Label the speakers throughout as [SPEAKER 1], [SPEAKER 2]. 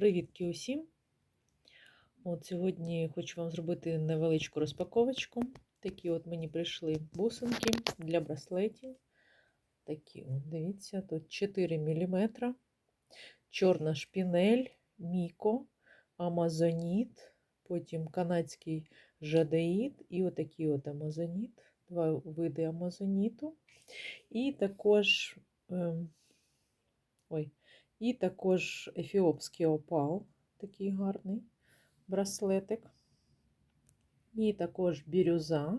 [SPEAKER 1] Привітки усім! От Сьогодні хочу вам зробити невеличку розпаковочку. Такі от мені прийшли бусинки для браслетів. Такі от, дивіться, тут 4 мм. Чорна шпінель, міко, амазоніт, потім канадський жадеїд і отакий от амазоніт, два види амазоніту. І також. ем, Ой, і також ефіопський опал, такий гарний браслетик. І також бірюза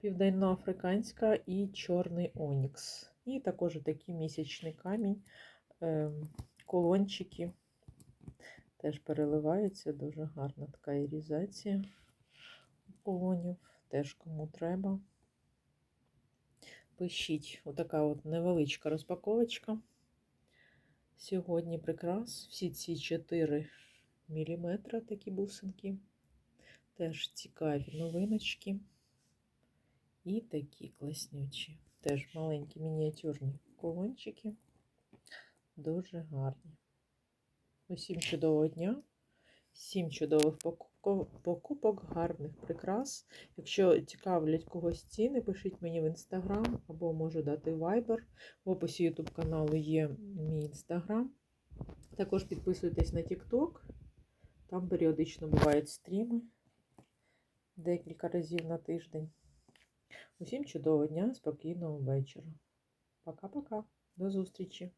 [SPEAKER 1] південноафриканська і чорний онікс. І також такий місячний камінь, ем, колончики. Теж переливаються, дуже гарна така ірізація колонів. Теж кому треба. Пишіть, отака от невеличка розпаковочка. Сьогодні прикрас. Всі ці 4 мм такі бусинки. Теж цікаві новиночки. І такі класнючі. Теж маленькі мініатюрні колончики. Дуже гарні. Усім чудового дня, всім чудових покупок, гарних прикрас. Якщо цікавлять когось ціни, пишіть мені в інстаграм або можу дати вайбер. В описі YouTube каналу є мій інстаграм. Також підписуйтесь на TikTok. Там періодично бувають стріми декілька разів на тиждень. Усім чудового дня, спокійного вечора. Пока-пока. До зустрічі!